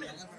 one.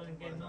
ఇంకెన్నో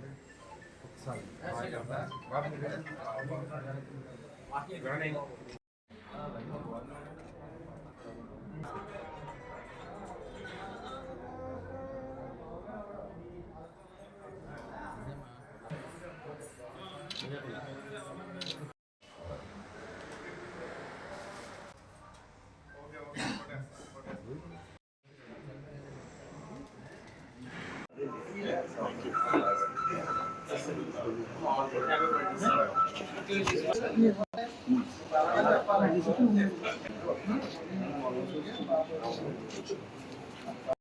चालेल మంచి పదవులు పొందాలని భగవంతుని కోరుకుంటున్నాను. పదం పుట్టినతో పాటు తెలుగు రోజు కూడా వెళ్ళిపోతుంది.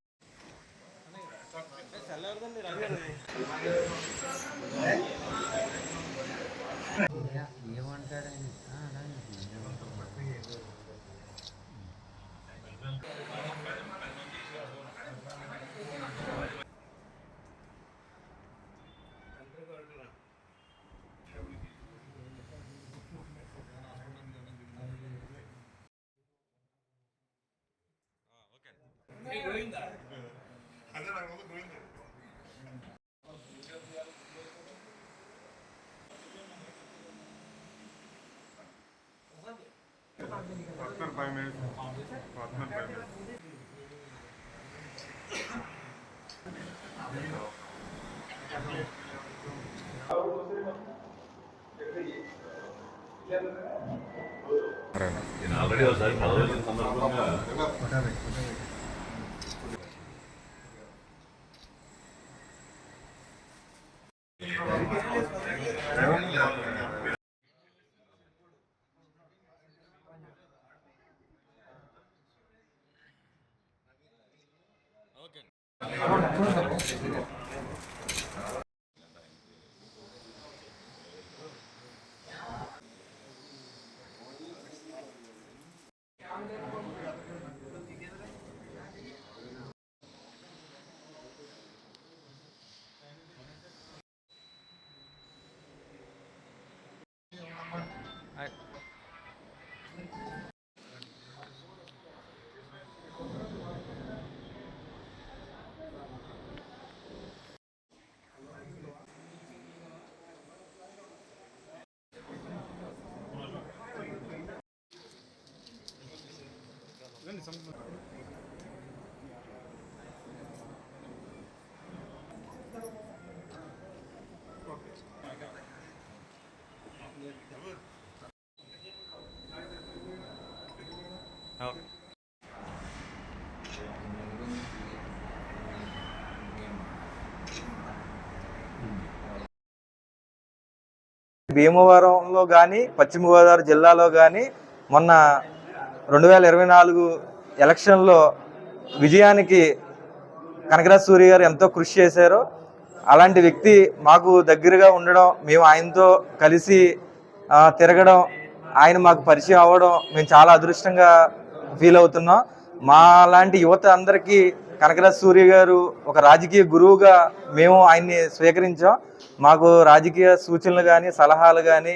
నేను ఆల్రెడీ ఒకసారి పదవి వచ్చిన సందర్భంగా భీమవరంలో కానీ పశ్చిమ గోదావరి జిల్లాలో కానీ మొన్న రెండు వేల ఇరవై నాలుగు ఎలక్షన్లో విజయానికి కనకరాజ్ సూర్య గారు ఎంతో కృషి చేశారో. అలాంటి వ్యక్తి మాకు దగ్గరగా ఉండడం మేము ఆయనతో కలిసి తిరగడం ఆయన మాకు పరిచయం అవ్వడం మేము చాలా అదృష్టంగా ఫీల్ అవుతున్నాం. మా లాంటి యువత అందరికీ కనకరాజ్ సూర్య గారు ఒక రాజకీయ గురువుగా మేము ఆయన్ని స్వీకరించాం. మాకు రాజకీయ సూచనలు కానీ సలహాలు కానీ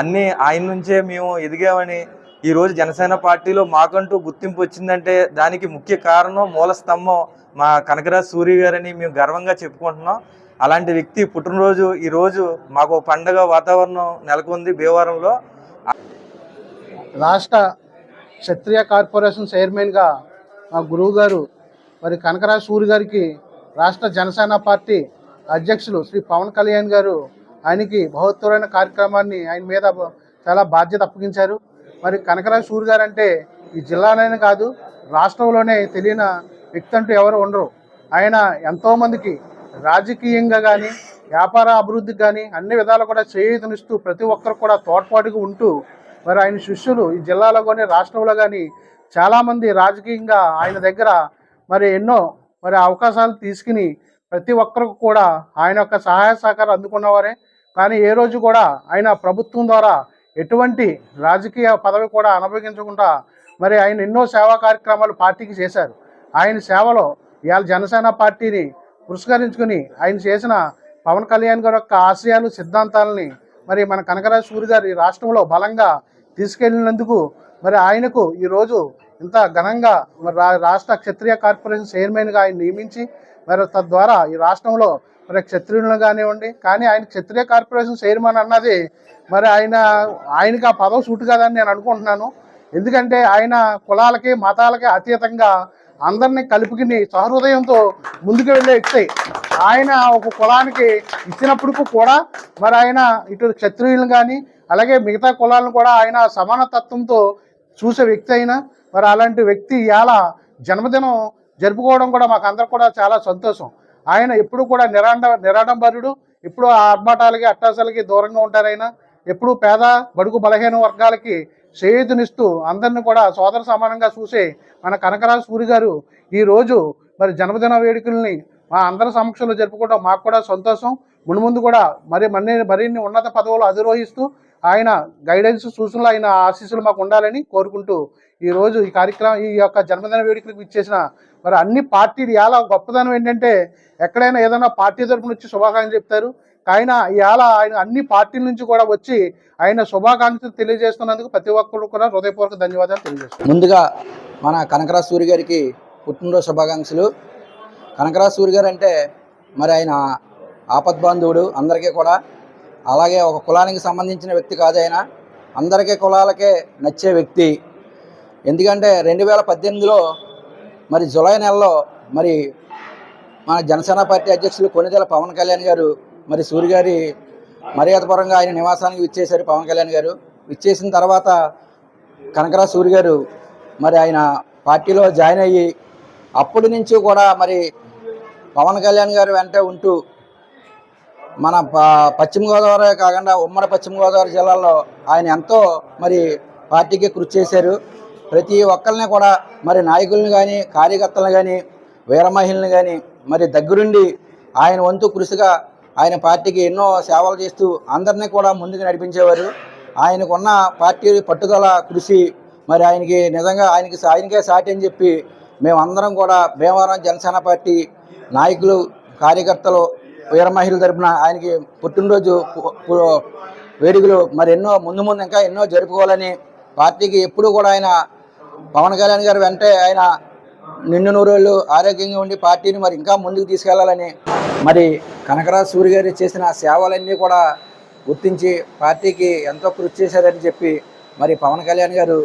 అన్నీ ఆయన నుంచే మేము ఎదిగామని ఈరోజు జనసేన పార్టీలో మాకంటూ గుర్తింపు వచ్చిందంటే దానికి ముఖ్య కారణం మూల స్తంభం మా కనకరాజ్ సూర్య గారని మేము గర్వంగా చెప్పుకుంటున్నాం. అలాంటి వ్యక్తి పుట్టినరోజు ఈరోజు మాకు పండగ వాతావరణం నెలకొంది భీమవరంలో రాష్ట్ర క్షత్రియ కార్పొరేషన్ చైర్మన్గా మా గురువు గారు మరి కనకరాజ్ సూరి గారికి రాష్ట్ర జనసేన పార్టీ అధ్యక్షులు శ్రీ పవన్ కళ్యాణ్ గారు ఆయనకి బహుత్తరమైన కార్యక్రమాన్ని ఆయన మీద చాలా బాధ్యత అప్పగించారు. మరి కనకరాజ్ సూరి గారు అంటే ఈ జిల్లాలోనే కాదు రాష్ట్రంలోనే తెలియని వ్యక్తి అంటూ ఎవరు ఉండరు. ఆయన ఎంతోమందికి రాజకీయంగా కానీ వ్యాపార అభివృద్ధికి కానీ అన్ని విధాలు కూడా చేయూతనిస్తూ ప్రతి ఒక్కరు కూడా తోడ్పాటుగా ఉంటూ మరి ఆయన శిష్యులు ఈ జిల్లాలో కానీ రాష్ట్రంలో కానీ చాలామంది రాజకీయంగా ఆయన దగ్గర మరి ఎన్నో మరి అవకాశాలు తీసుకుని ప్రతి ఒక్కరికి కూడా ఆయన యొక్క సహాయ సహకారం అందుకున్నవారే. కానీ ఏ రోజు కూడా ఆయన ప్రభుత్వం ద్వారా ఎటువంటి రాజకీయ పదవి కూడా అనుభవించకుండా మరి ఆయన ఎన్నో సేవా కార్యక్రమాలు పార్టీకి చేశారు. ఆయన సేవలో ఇవాళ జనసేన పార్టీని పురస్కరించుకుని ఆయన చేసిన పవన్ కళ్యాణ్ గారి యొక్క ఆశయాలు సిద్ధాంతాలని మరి మన కనకరాజు సూరి గారు రాష్ట్రంలో బలంగా తీసుకెళ్ళినందుకు మరి ఆయనకు ఈరోజు ఇంత ఘనంగా మరి రా- రాష్ట్ర క్షత్రియ కార్పొరేషన్ చైర్మన్గా ఆయన నియమించి మరి తద్వారా ఈ రాష్ట్రంలో మరి క్షత్రియులను కానివ్వండి కానీ ఆయన క్షత్రియ కార్పొరేషన్ చైర్మన్ అన్నది మరి ఆయన ఆయనకి ఆ పదవి సూటు కాదని నేను అనుకుంటున్నాను. ఎందుకంటే ఆయన కులాలకి మతాలకి అతీతంగా అందరినీ కలుపుకుని సహృదయంతో ముందుకు వెళ్ళే వ్యక్తి. ఆయన ఒక కులానికి ఇచ్చినప్పుడు కూడా మరి ఆయన ఇటు క్షత్రియులను కానీ అలాగే మిగతా కులాలను కూడా ఆయన సమానతత్వంతో చూసే వ్యక్తి అయినా మరి అలాంటి వ్యక్తి ఇవాళ జన్మదినం జరుపుకోవడం కూడా మాకు అందరికి కూడా చాలా సంతోషం. ఆయన ఎప్పుడు కూడా నిరాండ నిరాడంబరుడు. ఇప్పుడు ఆ ఆర్భాటాలకి అట్టాసాలకి దూరంగా ఉంటారు ఆయన. ఎప్పుడు పేద బడుగు బలహీన వర్గాలకి చేయూతనిస్తూ అందరిని కూడా సోదర సమానంగా చూసే మన కనకరాజ సూరి గారు ఈరోజు మరి జన్మదిన వేడుకల్ని మా అందరి సమక్షంలో జరుపుకోవడం మాకు కూడా సంతోషం. మున్ముందు కూడా మరి మన్ని మరిన్ని ఉన్నత పదవులు అధిరోహిస్తూ ఆయన గైడెన్స్ సూచనలు ఆయన ఆశీస్సులు మాకు ఉండాలని కోరుకుంటూ ఈ రోజు ఈ కార్యక్రమం ఈ యొక్క జన్మదిన వేడుకలకు ఇచ్చేసిన మరి అన్ని పార్టీలు ఎలా గొప్పదనం ఏంటంటే ఎక్కడైనా ఏదైనా పార్టీ తరపున వచ్చి శుభాకాంక్షలు చెప్తారు. ఆయన ఇవాళ ఆయన అన్ని పార్టీల నుంచి కూడా వచ్చి ఆయన శుభాకాంక్షలు తెలియజేస్తున్నందుకు ప్రతి ఒక్కరు కూడా హృదయపూర్వక ధన్యవాదాలు తెలియజేస్తారు ముందుగా మన కనకరాజ్ సూరి గారికి పుట్టినరోజు శుభాకాంక్షలు. కనకరాజ్ సూరి గారు అంటే మరి ఆయన ఆపద్బాంధవుడు అందరికీ కూడా. అలాగే ఒక కులానికి సంబంధించిన వ్యక్తి కాదు ఆయన. అందరికీ కులాలకే నచ్చే వ్యక్తి ఎందుకంటే రెండు వేల పద్దెనిమిదిలో మరి జులై నెలలో మరి మన జనసేన పార్టీ అధ్యక్షులు కొనిదెల పవన్ కళ్యాణ్ గారు మరి సూర్య గారి మర్యాదపరంగా ఆయన నివాసానికి విచ్చేశారు పవన్ కళ్యాణ్ గారు. విచ్చేసిన తర్వాత కనకరాజ్ సూర్య గారు మరి ఆయన పార్టీలో జాయిన్ అయ్యి అప్పటి నుంచి కూడా మరి పవన్ కళ్యాణ్ గారు వెంట ఉంటూ మన పశ్చిమ గోదావరి కాకుండా ఉమ్మడి పశ్చిమ గోదావరి జిల్లాలో ఆయన ఎంతో మరి పార్టీకి కృషి చేశారు. ప్రతి ఒక్కరిని కూడా మరి నాయకులను కానీ కార్యకర్తలను కానీ వీరమహిళను కానీ మరి దగ్గరుండి ఆయన వంతు కృషిగా ఆయన పార్టీకి ఎన్నో సేవలు చేస్తూ అందరినీ కూడా ముందుకు నడిపించేవారు. ఆయనకున్న పార్టీ పట్టుదల కృషి మరి ఆయనకి నిజంగా ఆయనకి ఆయనకే సాటి అని చెప్పి మేమందరం కూడా భీమవరం జనసేన పార్టీ నాయకులు కార్యకర్తలు వీరమహిళ తరఫున తరపున ఆయనకి పుట్టినరోజు వేడుకలు మరి ఎన్నో ముందు ముందు ఇంకా ఎన్నో జరుపుకోవాలని పార్టీకి ఎప్పుడూ కూడా ఆయన పవన్ కళ్యాణ్ గారు వెంటే ఆయన నిండు నూరేళ్ళు ఆరోగ్యంగా ఉండి పార్టీని మరి ఇంకా ముందుకు తీసుకెళ్ళాలని మరి కనకరాజ్ సూరి గారు చేసిన సేవలన్నీ కూడా గుర్తించి పార్టీకి ఎంతో కృషి చేశారని చెప్పి మరి పవన్ కళ్యాణ్ గారు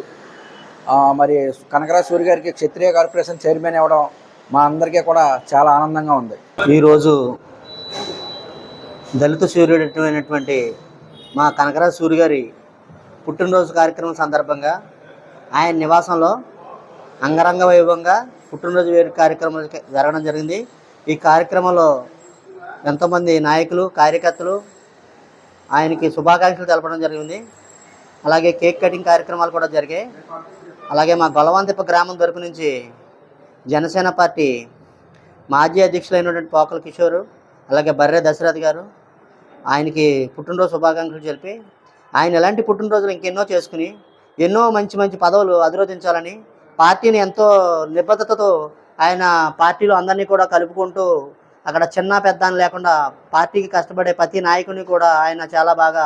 మరి కనకరాజ్ సూరి గారికి క్షత్రియ కార్పొరేషన్ చైర్మన్ ఇవ్వడం మా అందరికీ కూడా చాలా ఆనందంగా ఉంది. ఈరోజు దళిత సూర్యుడైనటువంటి మా కనకరాజ సూరి గారి పుట్టినరోజు కార్యక్రమం సందర్భంగా ఆయన నివాసంలో అంగరంగ వైభవంగా పుట్టినరోజు వేరు కార్యక్రమం జరగడం జరిగింది. ఈ కార్యక్రమంలో ఎంతోమంది నాయకులు కార్యకర్తలు ఆయనకి శుభాకాంక్షలు తెలపడం జరిగింది. అలాగే కేక్ కటింగ్ కార్యక్రమాలు కూడా జరిగాయి. అలాగే మా గొలవంతిప్ప గ్రామం తరపు నుంచి జనసేన పార్టీ మాజీ అధ్యక్షులైనటువంటి పోకల కిషోరు అలాగే బర్రె దశరథ్ గారు ఆయనకి పుట్టినరోజు శుభాకాంక్షలు జరిపి ఆయన ఎలాంటి పుట్టినరోజులు ఇంకెన్నో చేసుకుని ఎన్నో మంచి మంచి పదవులు అధిరోధించాలని పార్టీని ఎంతో నిబద్ధతతో ఆయన పార్టీలో అందరినీ కూడా కలుపుకుంటూ అక్కడ చిన్న పెద్ద అని లేకుండా పార్టీకి కష్టపడే ప్రతి నాయకుని కూడా ఆయన చాలా బాగా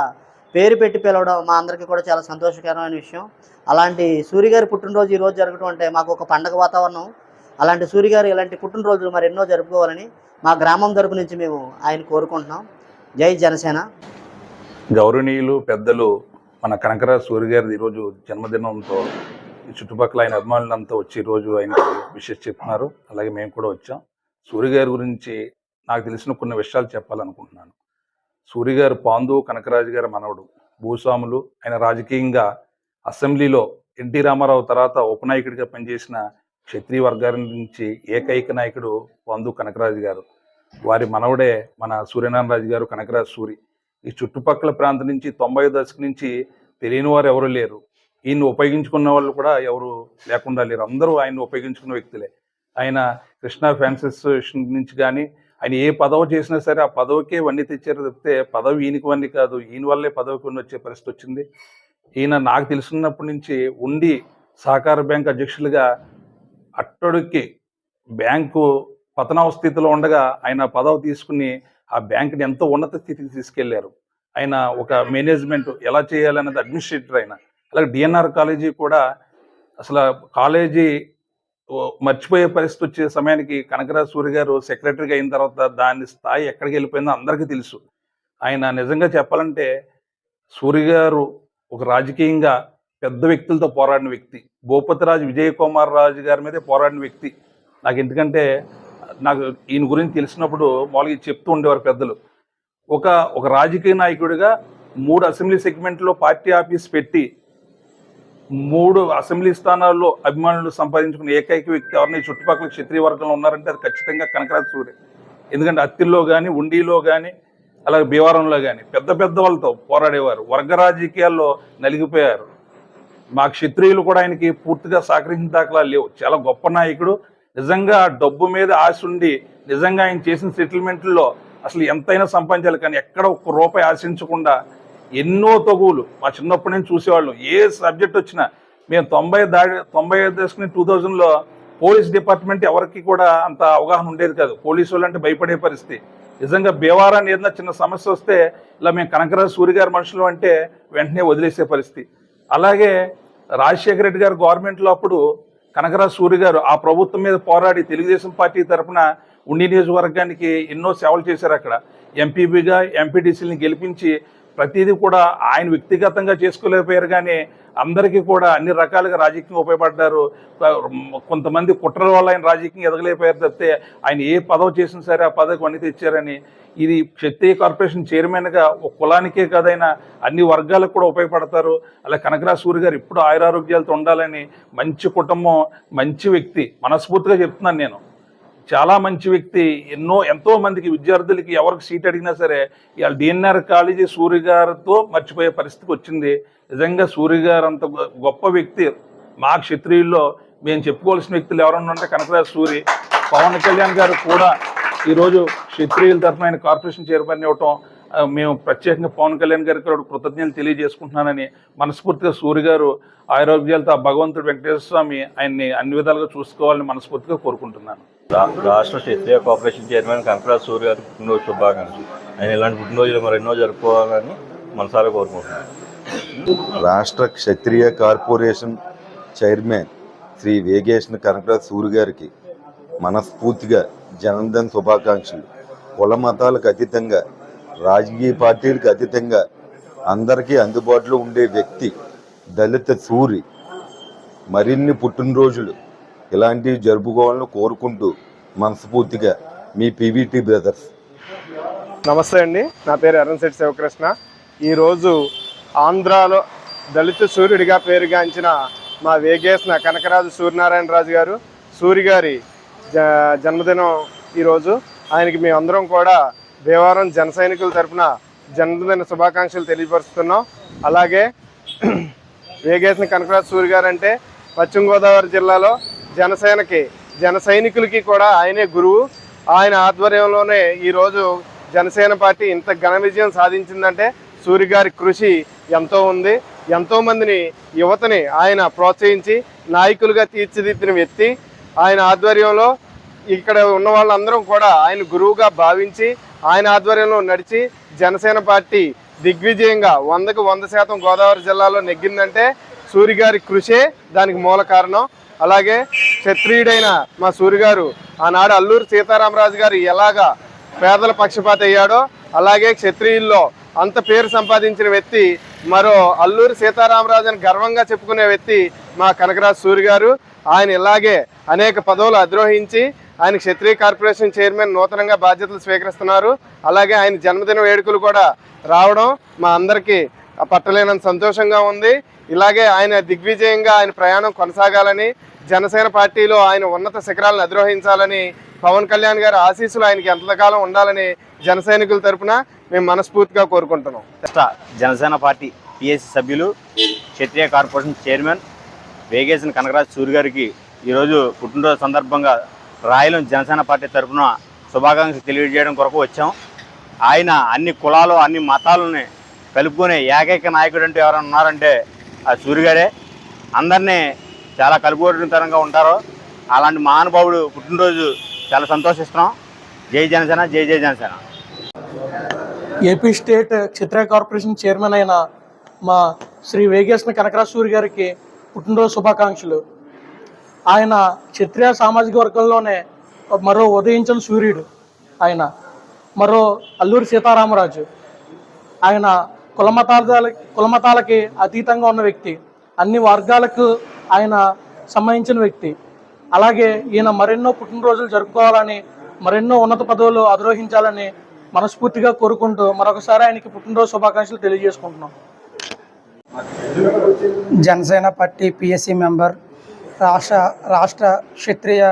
పేరు పెట్టి పిలవడం మా అందరికీ కూడా చాలా సంతోషకరమైన విషయం. అలాంటి సూర్యగారి పుట్టినరోజు ఈరోజు జరగడం అంటే మాకు ఒక పండగ వాతావరణం. అలాంటి సూర్యగారు ఇలాంటి పుట్టినరోజులు మరి ఎన్నో జరుపుకోవాలని మా గ్రామం తరపు నుంచి మేము ఆయన కోరుకుంటున్నాం. జై జనసేన. గౌరవనీయులు పెద్దలు మన కనకరాజ్ సూర్య గారిది ఈరోజు జన్మదినంతో చుట్టుపక్కల ఆయన అభిమానులంతా వచ్చి ఈరోజు ఆయనకి విషెస్ చెప్తున్నారు అలాగే మేము కూడా వచ్చాం. సూర్య గారి గురించి నాకు తెలిసిన కొన్ని విషయాలు చెప్పాలనుకుంటున్నాను. సూర్య గారు పాండు కనకరాజు గారి మనవడు భూస్వాములు. ఆయన రాజకీయంగా అసెంబ్లీలో ఎన్టీ రామారావు తర్వాత ఉపనాయకుడిగా పనిచేసిన క్షత్రియ వర్గాల నుంచి ఏకైక నాయకుడు పాండు కనకరాజు గారు. వారి మనవడే మన సూర్యనారాయణ రాజు గారు కనకరాజు సూరి. ఈ చుట్టుపక్కల ప్రాంతం నుంచి తొంభై దశకు నుంచి తెలియని వారు ఎవరు లేరు. ఈయన్ని ఉపయోగించుకున్న వాళ్ళు కూడా ఎవరు లేకుండా లేరు. అందరూ ఆయన ఉపయోగించుకున్న వ్యక్తులే. ఆయన కృష్ణా ఫ్యాన్స్ అసోసియేషన్ నుంచి కానీ ఆయన ఏ పదవి చేసినా సరే ఆ పదవికే వన్నీ తెచ్చారు తప్పితే పదవి ఈయనకి వన్నీ కాదు ఈయన వల్లే పదవికి వన్నీ వచ్చే పరిస్థితి వచ్చింది. ఈయన నాకు తెలిసినప్పటి నుంచి ఉండి సహకార బ్యాంక్ అధ్యక్షులుగా అట్టడికి బ్యాంకు పతనావ స్థితిలో ఉండగా ఆయన పదవి తీసుకుని ఆ బ్యాంకుని ఎంతో ఉన్నత స్థితికి తీసుకెళ్ళారు. ఆయన ఒక మేనేజ్మెంట్ ఎలా చేయాలనేది అడ్మినిస్ట్రేటర్ ఆయన. అలాగే డిఎన్ఆర్ కాలేజీ కూడా అసలు కాలేజీ మర్చిపోయే పరిస్థితి వచ్చే సమయానికి కనకరాజ్ సూర్య గారు సెక్రటరీగా అయిన తర్వాత దాని స్థాయి ఎక్కడికి వెళ్ళిపోయిందో అందరికీ తెలుసు. ఆయన నిజంగా చెప్పాలంటే సూర్య గారు ఒక రాజకీయంగా పెద్ద వ్యక్తులతో పోరాడిన వ్యక్తి. భూపతిరాజు విజయ్ కుమార్ రాజు గారి మీదే పోరాడిన వ్యక్తి. నాకు ఎందుకంటే నాకు ఈయన గురించి తెలిసినప్పుడు మామూలుగా చెప్తూ ఉండేవారు పెద్దలు. ఒక ఒక రాజకీయ నాయకుడిగా మూడు అసెంబ్లీ సెగ్మెంట్లో పార్టీ ఆఫీస్ పెట్టి మూడు అసెంబ్లీ స్థానాల్లో అభిమానులు సంపాదించుకున్న ఏకైక వ్యక్తి ఎవరిని చుట్టుపక్కల క్షత్రియ వర్గంలో ఉన్నారంటే అది ఖచ్చితంగా కనకరాజ సూర్య. ఎందుకంటే అత్తిల్లో కానీ ఉండిలో కానీ అలాగే భీవరంలో కానీ పెద్ద పెద్ద వాళ్ళతో పోరాడేవారు. వర్గ రాజకీయాల్లో నలిగిపోయారు. మా క్షత్రియులు కూడా ఆయనకి పూర్తిగా సహకరించిన దాఖలా లేవు. చాలా గొప్ప నాయకుడు నిజంగా డబ్బు మీద ఆశ ఉండి నిజంగా ఆయన చేసిన సెటిల్మెంట్లో అసలు ఎంతైనా సంపాదించాలి. కానీ ఎక్కడ ఒక్క రూపాయి ఆశించకుండా ఎన్నో తగువులు. మా చిన్నప్పటి నుంచి చూసేవాళ్ళం. ఏ సబ్జెక్ట్ వచ్చినా మేము తొంభై దాడి తొంభై ఐదు దశకుని టూ థౌజండ్లో పోలీస్ డిపార్ట్మెంట్ ఎవరికి కూడా అంత అవగాహన ఉండేది కాదు. పోలీసు వాళ్ళంటే భయపడే పరిస్థితి. నిజంగా బేవారాన్ని ఏదైనా చిన్న సమస్య వస్తే ఇలా మేము కనకరాజు సూర్య గారి మనుషులు అంటే వెంటనే వదిలేసే పరిస్థితి. అలాగే రాజశేఖర రెడ్డి గారు గవర్నమెంట్లో అప్పుడు కనకరాజు సూర్య గారు ఆ ప్రభుత్వం మీద పోరాడి తెలుగుదేశం పార్టీ తరఫున ఉండి నియోజకవర్గానికి ఎన్నో సేవలు చేశారు అక్కడ. ఎంపీబీగా ఎంపీటీసీని గెలిపించి ప్రతిదీ కూడా ఆయన వ్యక్తిగతంగా చేసుకోలేకపోయారు కానీ అందరికీ కూడా అన్ని రకాలుగా రాజకీయంగా ఉపయోగపడ్డారు. కొంతమంది కుట్రల వల్ల ఆయన రాజకీయం ఎదగలేకపోయారు తప్పితే ఆయన ఏ పదవి చేసినా సరే ఆ పదవికి వన్నీ తెచ్చారని. ఇది క్షత్రియ కార్పొరేషన్ చైర్మన్గా ఒక కులానికే కాదైనా అన్ని వర్గాలకు కూడా ఉపయోగపడతారు. అలా కనకరాజు సూర్య గారు ఇప్పుడు ఆయురారోగ్యాలతో ఉండాలని మంచి కుటుంబం మంచి వ్యక్తి. మనస్ఫూర్తిగా చెప్తున్నాను నేను. చాలా మంచి వ్యక్తి. ఎన్నో ఎంతో మందికి విద్యార్థులకి ఎవరికి సీట్ అడిగినా సరే ఇవాళ డిఎన్ఆర్ కాలేజీ సూర్య గారితో మర్చిపోయే పరిస్థితికి వచ్చింది. నిజంగా సూర్య గారు అంత గొప్ప వ్యక్తి. మా క్షత్రియుల్లో మేము చెప్పుకోవాల్సిన వ్యక్తులు ఎవరన్నా ఉంటే కనకరాజు సూరి పవన్ కళ్యాణ్ గారు కూడా ఈరోజు క్షత్రియుల తరఫున ఆయన కార్పొరేషన్ చైర్మన్ ఇవ్వటం మేము ప్రత్యేకంగా పవన్ కళ్యాణ్ గారికి కూడా కృతజ్ఞతలు తెలియజేసుకుంటున్నానని మనస్ఫూర్తిగా సూర్య గారు ఆరోగ్యాలతో భగవంతుడు వెంకటేశ్వర స్వామి ఆయన్ని అన్ని విధాలుగా చూసుకోవాలని మనస్ఫూర్తిగా కోరుకుంటున్నాను. రాష్ట్ర క్షత్రియ కార్పొరేషన్ చైర్మన్ కనకరాజ్ సూర్య గారి పుట్టినరోజు శుభాకాంక్షలు. ఆయన ఇలాంటి పుట్టినరోజులు మరెన్నో జరుపుకోవాలని మనసారా కోరుకుంటున్నాను రాష్ట్ర క్షత్రియ కార్పొరేషన్ చైర్మన్ శ్రీ వేగేష్ణ కనకరాజ్ సూర్య గారికి మనస్ఫూర్తిగా జన్మదిన శుభాకాంక్షలు. కుల మతాలకు అతీతంగా రాజకీయ పార్టీలకు అతీతంగా అందరికీ అందుబాటులో ఉండే వ్యక్తి దళిత సూరి మరిన్ని పుట్టినరోజులు ఇలాంటివి జరుపుకోవాలని కోరుకుంటూ మనస్ఫూర్తిగా మీ పీవీటీ బ్రదర్స్. నమస్తే అండి. నా పేరు ఎర్రంశెట్టి శివకృష్ణ. ఈరోజు ఆంధ్రాలో దళిత సూర్యుడిగా పేరుగాంచిన మా వేగేసిన కనకరాజు సూర్యనారాయణ రాజు గారు సూర్య గారి జ జన్మదినం ఈరోజు. ఆయనకి మేమందరం కూడా దేవారం జన సైనికుల తరపున జన్మదిన శుభాకాంక్షలు తెలియపరుస్తున్నాం. అలాగే వేగేసిన కనకరాజు సూరి గారు అంటే పశ్చిమ గోదావరి జిల్లాలో జనసేనకి జన సైనికులకి కూడా ఆయనే గురువు. ఆయన ఆధ్వర్యంలోనే ఈరోజు జనసేన పార్టీ ఇంత ఘన విజయం సాధించిందంటే సూర్య గారి కృషి ఎంతో ఉంది. ఎంతో మందిని యువతని ఆయన ప్రోత్సహించి నాయకులుగా తీర్చిదిద్దిన వ్యక్తి. ఆయన ఆధ్వర్యంలో ఇక్కడ ఉన్న వాళ్ళందరం కూడా ఆయన గురువుగా భావించి ఆయన ఆధ్వర్యంలో నడిచి జనసేన పార్టీ దిగ్విజయంగా వందకు వంద శాతం గోదావరి జిల్లాలో నెగ్గిందంటే సూర్య గారి కృషే దానికి మూల కారణం. అలాగే క్షత్రియుడైన మా సూర్య గారు ఆనాడు అల్లూరు సీతారామరాజు గారు ఎలాగా పేదల పక్షపాత అయ్యాడో అలాగే క్షత్రియుల్లో అంత పేరు సంపాదించిన వ్యక్తి మరో అల్లూరి సీతారామరాజు అని గర్వంగా చెప్పుకునే వ్యక్తి మా కనకరాజు సూర్య గారు ఆయన ఇలాగే అనేక పదవులు అధిరోహించి ఆయన క్షత్రియ కార్పొరేషన్ చైర్మన్ నూతనంగా బాధ్యతలు స్వీకరిస్తున్నారు. అలాగే ఆయన జన్మదిన వేడుకలు కూడా రావడం మా అందరికీ పట్టలేనంత సంతోషంగా ఉంది. ఇలాగే ఆయన దిగ్విజయంగా ఆయన ప్రయాణం కొనసాగాలని జనసేన పార్టీలో ఆయన ఉన్నత శిఖరాలను అధిరోహించాలని పవన్ కళ్యాణ్ గారి ఆశీస్సులు ఆయనకి ఎంతకాలం ఉండాలని జన సైనికుల తరపున మేము మనస్ఫూర్తిగా కోరుకుంటున్నాం. జనసేన పార్టీ పిఎస్సి సభ్యులు క్షత్రియ కార్పొరేషన్ చైర్మన్ వేగేసిన కనకరాజ్ సూరి గారికి ఈరోజు పుట్టినరోజు సందర్భంగా రాయలం జనసేన పార్టీ తరఫున శుభాకాంక్షలు తెలియజేయడం కొరకు వచ్చాం. ఆయన అన్ని కులాలు అన్ని మతాలని కలుపుకునే ఏకైక నాయకుడు అంటే ఎవరైనా ఉన్నారంటే ఆ సూరి గారే. అందరినీ చాలా కలుపుకోవడంతరంగా ఉంటారు అలాంటి మహానుభావుడు పుట్టినరోజు చాలా సంతోషిస్తున్నాం. జై జనసేన జై జై Janasena. AP state Kshatriya corporation chairman అయిన మా శ్రీ వేగేశ్న కనకరాజ్ సూరి గారికి పుట్టినరోజు శుభాకాంక్షలు. ఆయన క్షత్రియ సామాజిక వర్గంలోనే మరో ఉదయించిన సూర్యుడు ఆయన మరో అల్లూరి సీతారామరాజు. ఆయన కులమతాల కులమతాలకి అతీతంగా ఉన్న వ్యక్తి. అన్ని వర్గాలకు ఆయన సంబంధించిన వ్యక్తి. అలాగే ఈయన మరెన్నో పుట్టినరోజులు జరుపుకోవాలని మరెన్నో ఉన్నత పదవులు అధిరోహించాలని మనస్ఫూర్తిగా కోరుకుంటూ మరొకసారి ఆయనకి పుట్టినరోజు శుభాకాంక్షలు తెలియజేసుకుంటున్నాం. జనసేన పార్టీ పిఎస్సి మెంబర్ రాష్ట్ర రాష్ట్ర క్షత్రియ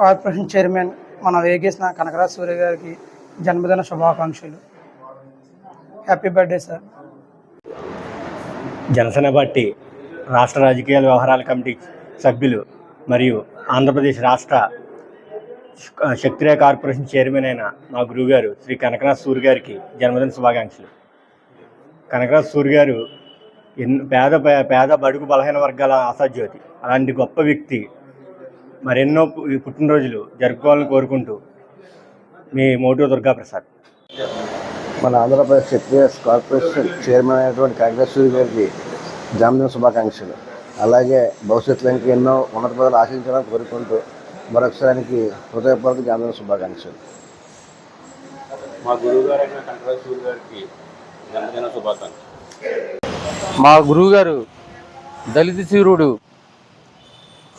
కార్పొరేషన్ చైర్మన్ మన వేగేసిన కనకరాజ్ సూర్య గారికి జన్మదిన శుభాకాంక్షలు. Happy birthday sir Janasena party రాష్ట్ర రాజకీయాల వ్యవహారాల కమిటీ సభ్యులు మరియు ఆంధ్రప్రదేశ్ రాష్ట్ర క్షత్రియ కార్పొరేషన్ చైర్మన్ అయిన మా గురువుగారు శ్రీ కనకనాథ్ సూరి గారికి జన్మదిన శుభాకాంక్షలు. కనకనాథ్ సూరి గారు ఎన్ పేద పేద బడుగు బలహీన వర్గాల ఆశాజ్యోతి. అలాంటి గొప్ప వ్యక్తి మరెన్నో పుట్టినరోజులు జరుపుకోవాలని కోరుకుంటూ మీ మోటో దుర్గాప్రసాద్ మన ఆంధ్రప్రదేశ్ క్షత్రియ కార్పొరేషన్ చైర్మన్ అయినటువంటి కాంగ్రెస్ గారికి జన్మదిన శుభాకాంక్షలు. అలాగే భవిష్యత్తులో ఇంకా ఎన్నో ఉన్నత పదవులు ఆశించాలని కోరుకుంటూ మరొకసారికి హృదయపూర్వక జన్మదిన శుభాకాంక్షలు. మా గురువు గారికి జన్మదిన శుభాకాంక్షలు. మా గురువుగారు దళిత శూరుడు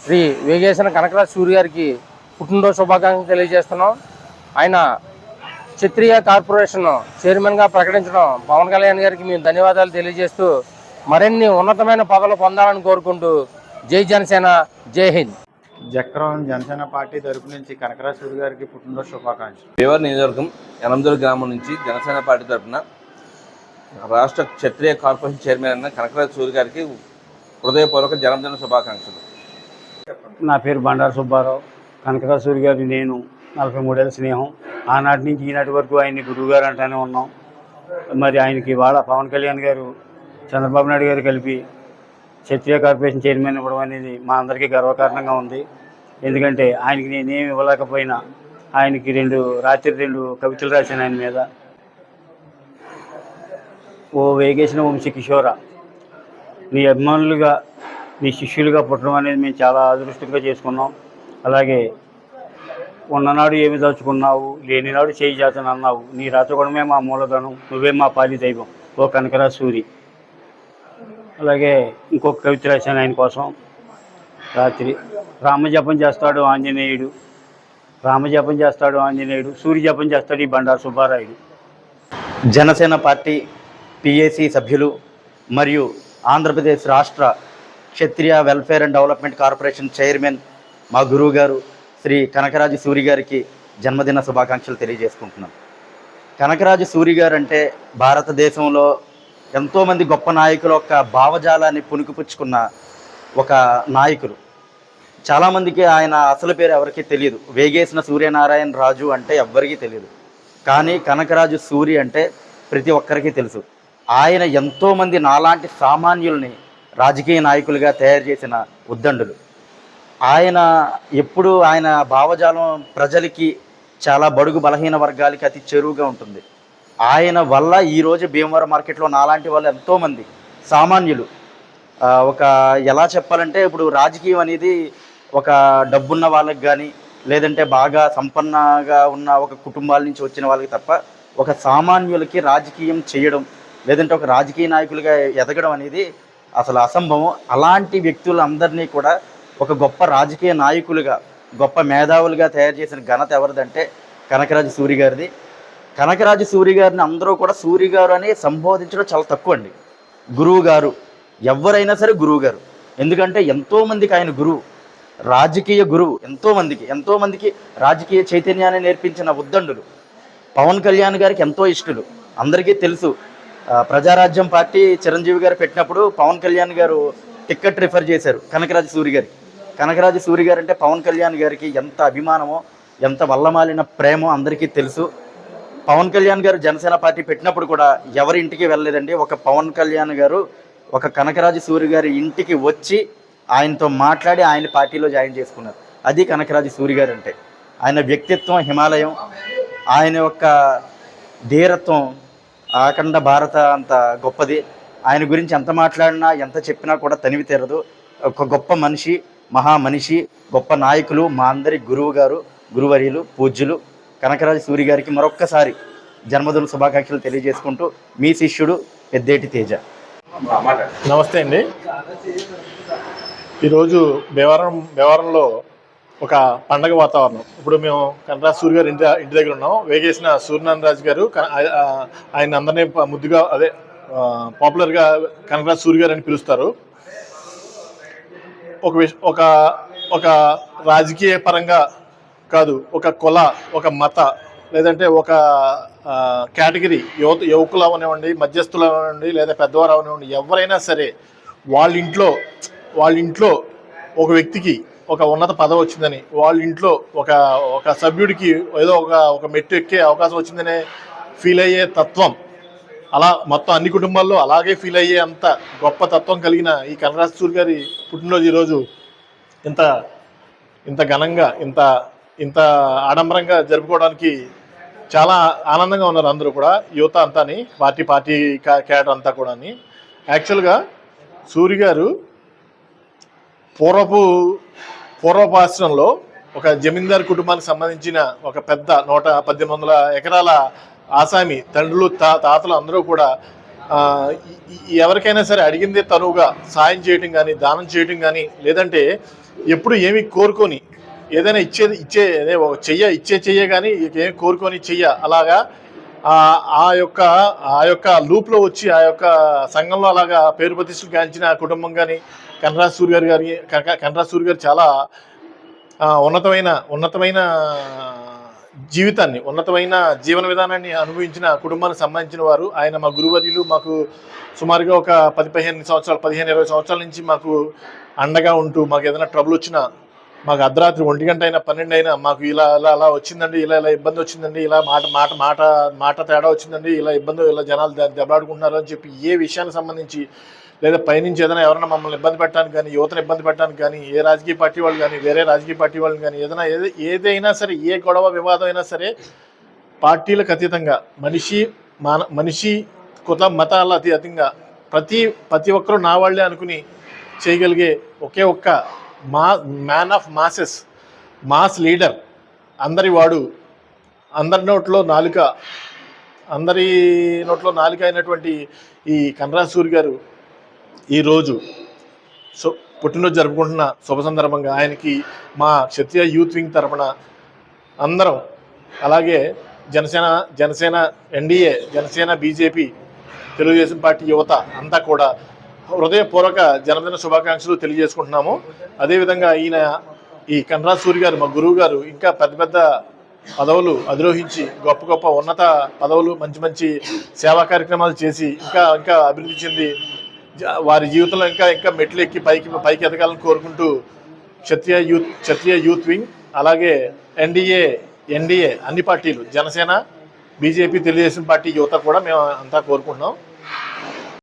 శ్రీ వేగేశన కనకరాజ్ సూరి గారికి పుట్టినరోజు శుభాకాంక్షలు తెలియజేస్తున్నాం. ఆయన క్షత్రియ కార్పొరేషన్ చైర్మన్గా ప్రకటించడం పవన్ కళ్యాణ్ గారికి మేము ధన్యవాదాలు తెలియజేస్తూ మరిన్ని ఉన్నతమైన పదవులు పొందాలని కోరుకుంటూ జై జనసేన జై హింద్. జక్రం జనసేన పార్టీ తరపు నుంచి కనకరాజ్ సూరి గారికి పుట్టినరోజు శుభాకాంక్షలు. దేవర్ నియోజకవర్గం ఎనందూరు గ్రామం నుంచి జనసేన పార్టీ తరఫున రాష్ట్ర క్షత్రియ కార్పొరేషన్ చైర్మన్ అయిన కనకరాజ్ సూరి గారికి హృదయపూర్వక జన్మదిన శుభాకాంక్షలు. నా పేరు బండారు సుబ్బారావు. కనకరాజ్ సూరి గారి నేను నలభై మూడేళ్ళ స్నేహం. ఆనాటి నుంచి ఈనాటి వరకు ఆయన్ని గురువుగారు అంటానే ఉన్నాం. మరి ఆయనకి ఇవాళ పవన్ కళ్యాణ్ గారు చంద్రబాబు నాయుడు గారు కలిపి క్షత్రియ కార్పొరేషన్ చైర్మన్ ఇవ్వడం అనేది మా అందరికీ గర్వకారణంగా ఉంది. ఎందుకంటే ఆయనకి నేనేమి ఇవ్వలేకపోయినా ఆయనకి రెండు రాత్రి రెండు కవితలు రాశాను ఆయన మీద. ఓ వేగేసిన వంశీ కిషోర నీ అభిమానులుగా నీ శిష్యులుగా పుట్టడం అనేది మేము చాలా అదృష్టంగా చేసుకున్నాం. అలాగే ఉన్ననాడు ఏమి దాచుకున్నావు లేనినాడు చేయి జాతను అన్నావు. నీ కూడా మా మూలధనం నువ్వే మా పాలి దైవం ఓ కనకరా సూరి. అలాగే ఇంకొక కవిత రాశాను ఆయన కోసం రాత్రి రామజపం చేస్తాడు ఆంజనేయుడు రామజపం చేస్తాడు ఆంజనేయుడు సూర్య జపం చేస్తాడు ఈ బండారు సుబ్బారాయుడు. జనసేన పార్టీ పిఏసి సభ్యులు మరియు ఆంధ్రప్రదేశ్ రాష్ట్ర Kshatriya welfare and development corporation chairman మా గురువు గారు శ్రీ కనకరాజు సూరి గారికి జన్మదిన శుభాకాంక్షలు తెలియజేసుకుంటున్నాం. కనకరాజు సూరి గారు అంటే భారతదేశంలో ఎంతోమంది గొప్ప నాయకుల యొక్క భావజాలాన్ని పుణికిపుచ్చుకున్న ఒక నాయకుడు. చాలామందికి ఆయన అసలు పేరు ఎవరికీ తెలియదు వేగేసిన సూర్యనారాయణ రాజు అంటే ఎవ్వరికీ తెలియదు కానీ కనకరాజు సూరి అంటే ప్రతి ఒక్కరికి తెలుసు. ఆయన ఎంతోమంది నాలాంటి సామాన్యుల్ని రాజకీయ నాయకులుగా తయారు చేసిన ఉద్దండులు. ఆయన ఎప్పుడు ఆయన భావజాలం ప్రజలకి చాలా బడుగు బలహీన వర్గాలకి అతి చెరువుగా ఉంటుంది. ఆయన వల్ల ఈరోజు భీమవరం మార్కెట్లో నాలాంటి వాళ్ళు ఎంతోమంది సామాన్యులు. ఒక ఎలా చెప్పాలంటే ఇప్పుడు రాజకీయం అనేది ఒక డబ్బున్న వాళ్ళకి కానీ లేదంటే బాగా సంపన్నగా ఉన్న ఒక కుటుంబాల నుంచి వచ్చిన వాళ్ళకి తప్ప ఒక సామాన్యులకి రాజకీయం చేయడం లేదంటే ఒక రాజకీయ నాయకులుగా ఎదగడం అనేది అసలు అసంభవం. అలాంటి వ్యక్తులందరినీ కూడా ఒక గొప్ప రాజకీయ నాయకులుగా గొప్ప మేధావులుగా తయారు చేసిన ఘనత ఎవరిదంటే కనకరాజు సూరి గారిది. కనకరాజు సూరి గారిని అందరూ కూడా సూరి గారు అని సంబోధించడం చాలా తక్కువ అండి. గురువు గారు ఎవరైనా సరే గురువు గారు. ఎందుకంటే ఎంతోమందికి ఆయన గురువు రాజకీయ గురువు ఎంతోమందికి ఎంతోమందికి రాజకీయ చైతన్యాన్ని నేర్పించిన ఉద్దండులు. పవన్ కళ్యాణ్ గారికి ఎంతో ఇష్టలు. అందరికీ తెలుసు ప్రజారాజ్యం పార్టీ చిరంజీవి గారు పెట్టినప్పుడు పవన్ కళ్యాణ్ గారు టిక్కెట్ రిఫర్ చేశారు కనకరాజు సూరి గారికి. కనకరాజు సూరి గారు అంటే పవన్ కళ్యాణ్ గారికి ఎంత అభిమానమో ఎంత వల్లమాలిన ప్రేమో అందరికీ తెలుసు. పవన్ కళ్యాణ్ గారు జనసేన పార్టీ పెట్టినప్పుడు కూడా ఎవరి ఇంటికి వెళ్ళలేదండి. ఒక పవన్ కళ్యాణ్ గారు ఒక కనకరాజు సూరి గారి ఇంటికి వచ్చి ఆయనతో మాట్లాడి ఆయన పార్టీలో జాయిన్ చేసుకున్నారు. అది కనకరాజు సూరి గారు అంటే. ఆయన వ్యక్తిత్వం హిమాలయం. ఆయన యొక్క ధీరత్వం ఆఖండ భారత అంత గొప్పది. ఆయన గురించి ఎంత మాట్లాడినా ఎంత చెప్పినా కూడా తనివి తీరదు. ఒక గొప్ప మనిషి మహా మనిషి గొప్ప నాయకులు మా అందరి గురువు గారు గురువర్యులు పూజ్యులు. కనకరాజు సూరి గారికి మరొక్కసారి జన్మదిన శుభాకాంక్షలు తెలియజేసుకుంటూ మీ శిష్యుడు పెద్దేటి తేజ. నమస్తే అండి. ఈరోజు బేవరం బేవరంలో ఒక పండగ వాతావరణం. ఇప్పుడు మేము కనరాజ్ సూర్య గారు ఇంటి ఇంటి దగ్గర ఉన్నాం. వేగేసిన సూర్యనారాయణరాజు గారు ఆయన అందరినీ ముద్దుగా అదే పాపులర్గా కనరాజ్ సూర్య గారు అని పిలుస్తారు. ఒక విష ఒక ఒక రాజకీయ పరంగా కాదు ఒక కుల ఒక మత లేదంటే ఒక కేటగిరీ యువత యువకులు అవనివ్వండి మధ్యస్థులు అవనివ్వండి లేదా పెద్దవారు అవనివ్వండి ఎవరైనా సరే వాళ్ళ ఇంట్లో వాళ్ళ ఇంట్లో ఒక వ్యక్తికి ఒక ఉన్నత పదవి వచ్చిందని వాళ్ళ ఇంట్లో ఒక ఒక సభ్యుడికి ఏదో ఒక ఒక మెట్టు ఎక్కే అవకాశం వచ్చిందనే ఫీల్ అయ్యే తత్వం అలా మొత్తం అన్ని కుటుంబాల్లో అలాగే ఫీల్ అయ్యే అంత గొప్ప తత్వం కలిగిన ఈ కనరాజ్ సూర్ గారి పుట్టినరోజు ఈరోజు ఇంత ఇంత ఘనంగా ఇంత ఇంత ఆడంబరంగా జరుపుకోవడానికి చాలా ఆనందంగా ఉన్నారు అందరూ కూడా యువత అంతాని పార్టీ పార్టీ క్యాడర్ అంతా కూడా యాక్చువల్గా సూరి గారు పూర్వపు పూర్వపాశ్రంలో ఒక జమీందార్ కుటుంబానికి సంబంధించిన ఒక పెద్ద నూట పద్దెనిమిది వందల ఎకరాల ఆసామి తండ్రులు తా తాతలు అందరూ కూడా ఎవరికైనా సరే అడిగిందే తనువుగా సాయం చేయటం కానీ దానం చేయటం కానీ లేదంటే ఎప్పుడు ఏమి కోరుకొని ఏదైనా ఇచ్చేది ఇచ్చే అదే ఒక చెయ్య ఇచ్చే చెయ్య కానీ ఏం కోరుకొని చెయ్య. అలాగా ఆ యొక్క ఆ యొక్క లూప్లో వచ్చి ఆ యొక్క సంఘంలో అలాగా పేరు ప్రతిష్టలు గాంచిన కుటుంబం కానీ కనరాజ్ సూర్య గారు గారి కనక- కనరాజ్ సూర్య గారు చాలా ఉన్నతమైన ఉన్నతమైన జీవితాన్ని ఉన్నతమైన జీవన విధానాన్ని అనుభవించిన కుటుంబానికి సంబంధించిన వారు. ఆయన మా గురువర్యులు మాకు సుమారుగా ఒక పది పదిహేను సంవత్సరాలు పదిహేను ఇరవై సంవత్సరాల నుంచి మాకు అండగా ఉంటూ మాకు ఏదైనా ట్రబుల్ వచ్చినా మాకు అర్ధరాత్రి ఒంటి గంట అయినా పన్నెండు అయినా మాకు ఇలా ఇలా అలా వచ్చిందండి ఇలా ఇలా ఇబ్బంది వచ్చిందండి ఇలా మాట మాట మాట మాట తేడా వచ్చిందండి ఇలా ఇబ్బంది ఇలా జనాలు దెబ్బలాడుకుంటున్నారు అని చెప్పి ఏ విషయానికి సంబంధించి లేదా పైనుంచి ఏదైనా ఎవరైనా మమ్మల్ని ఇబ్బంది పెట్టడానికి కానీ యువతను ఇబ్బంది పెట్టడానికి కానీ ఏ రాజకీయ పార్టీ వాళ్ళు కానీ వేరే రాజకీయ పార్టీ వాళ్ళు కానీ ఏదైనా ఏదైనా సరే ఏ గొడవ వివాదం అయినా సరే పార్టీలకు అతీతంగా మనిషి మాన మనిషి కుల మతాల అతీతంగా ప్రతి ప్రతి ఒక్కరూ నా వాళ్ళే అనుకుని చేయగలిగే ఒకే ఒక్క మా man of masses mass leader అందరి వాడు అందరి నోట్లో నాలుక అందరి నోట్లో నాలుక అయినటువంటి ఈ కనరాజసూరి గారు ఈరోజు సో పుట్టినరోజు జరుపుకుంటున్న శుభ సందర్భంగా ఆయనకి మా క్షత్రియ యూత్ వింగ్ తరపున అందరం అలాగే Janasena Janasena NDA Janasena BJP Telugu Desam party యువత అంతా కూడా హృదయపూర్వక జన్మదిన శుభాకాంక్షలు తెలియజేసుకుంటున్నాము. అదేవిధంగా ఈయన ఈ కన్రాజ్ సూరి గారు మా గురువు గారు ఇంకా పెద్ద పెద్ద పదవులు అధిరోహించి గొప్ప గొప్ప ఉన్నత పదవులు మంచి మంచి సేవా కార్యక్రమాలు చేసి ఇంకా ఇంకా అభివృద్ధి చెంది జ- వారి జీవితంలో ఇంకా ఇంకా మెట్లు ఎక్కి పైకి పైకి ఎదగాలని కోరుకుంటూ Kshatriya youth Kshatriya youth wing అలాగే ఎన్డీఏ ఎన్డీఏ అన్ని పార్టీలు జనసేన బీజేపీ తెలుగుదేశం పార్టీ యువత కూడా మేము అంతా కోరుకుంటున్నాం.